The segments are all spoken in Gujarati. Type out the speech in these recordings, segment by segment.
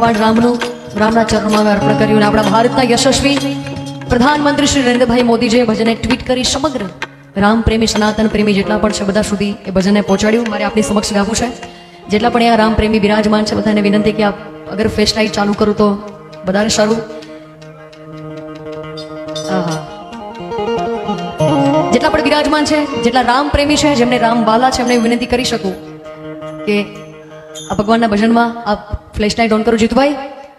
ભગવાન રામનું, રામના ચરણમાં અર્પણ કર્યું અને આપણા ભારતના યશસ્વી પ્રધાનમંત્રી શ્રી નરેન્દ્રભાઈ મોદીજીએ ભજને ટ્વીટ કરી સમગ્ર રામ પ્રેમી સનાતન પ્રેમી જેટલા પણ છે બધા સુધી એ ભજનને પહોંચાડ્યું. મારે આપની સમક્ષ ગાવું છે. જેટલા પણ અહીંયા રામ પ્રેમી બિરાજમાન છે બધાને વિનંતી કે આપ અગર ફેસ લાઇટ ચાલુ કરું તો વધારે સારું. જેટલા પણ બિરાજમાન છે, જેટલા રામ પ્રેમી છે, જેમને રામ બાલા છે એમને વિનંતી કરી શકું કે આ ભગવાનના ભજનમાં આ ફ્લેશ લાઇટ ઓન કરું જીતુભાઈ.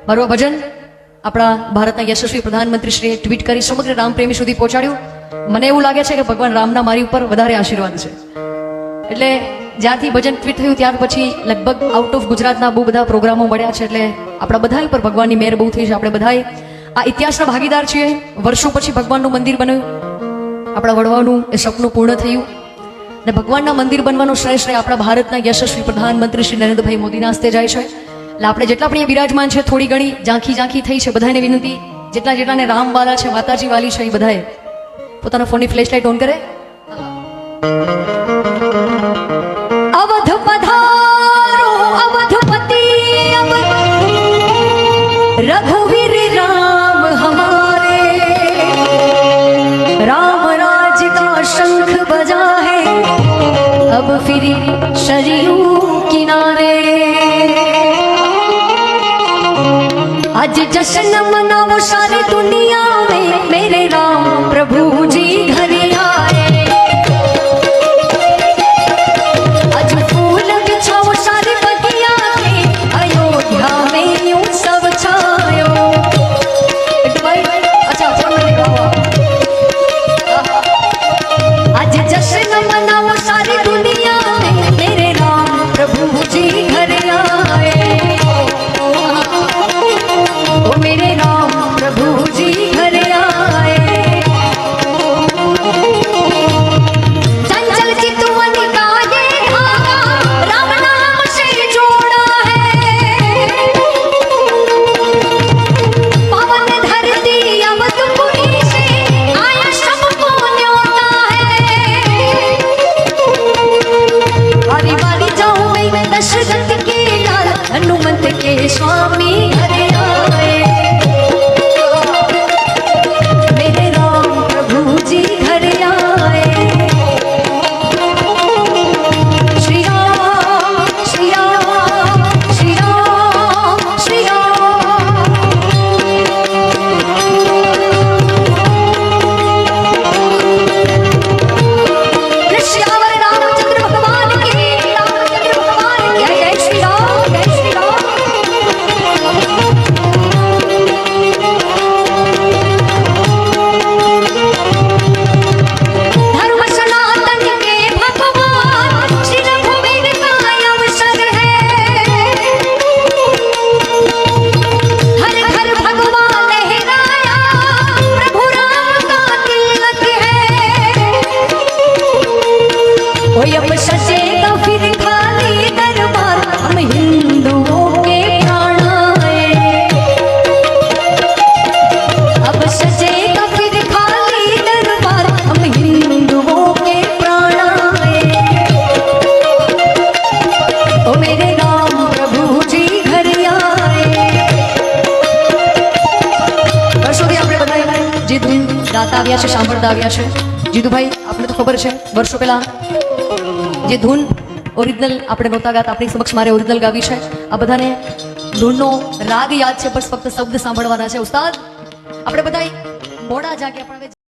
મારું ભજન આપણા ભારતના યશસ્વી પ્રધાનમંત્રી શ્રીએ ટ્વીટ કરી સમગ્ર રામ પ્રેમી સુધી પહોંચાડ્યું. મને એવું લાગે છે કે ભગવાન રામના મારી ઉપર વધારે આશીર્વાદ છે. એટલે જ્યારથી ભજન ટ્વીટ થયું ત્યાર પછી લગભગ આઉટ ઓફ ગુજરાતના બહુ બધા પ્રોગ્રામો મળ્યા છે એટલે આપણા બધા ઉપર ભગવાનની મહેર બહુ થઈ છે. આપણે બધા આ ઇતિહાસના ભાગીદાર છીએ. વર્ષો પછી ભગવાનનું મંદિર બન્યું. આપણા વડવાનું એ સપનું પૂર્ણ થયું. અને ભગવાનના મંદિર બનવાનો શ્રેય શ્રેય આપણા ભારતના યશસ્વી પ્રધાનમંત્રી શ્રી નરેન્દ્રભાઈ મોદીના હસ્તે જાય છે. એટલે આપણે જેટલા પણ એ બિરાજમાન છે, થોડી ઘણી ઝાંખી ઝાંખી થઈ છે બધાને વિનંતી. જેટલા જેટલાને રામ વાલા છે માતાજી વાલી છે, એ બધાએ પોતાના ફોનની ફ્લેશ લાઇટ ઓન કરે. फिर शरीर किनारे आज जश्न मनाओ सारी दुनिया में मेरे राम ગાતા આવ્યા છે, સાંભળતા આવ્યા છે. જીતુભાઈ આપણે તો ખબર છે, વર્ષો પહેલા જે ધૂન ઓરિજિનલ આપણે નહોતા ગાતા, આપણી સમક્ષ મારે ઓરિજિનલ ગાવી છે. આ બધાને ધૂનનો રાગ યાદ છે, બસ ફક્ત શબ્દ સાંભળવાના છે. ઉસ્તાદ, આપણે બધા મોડા જાગ્યા પણ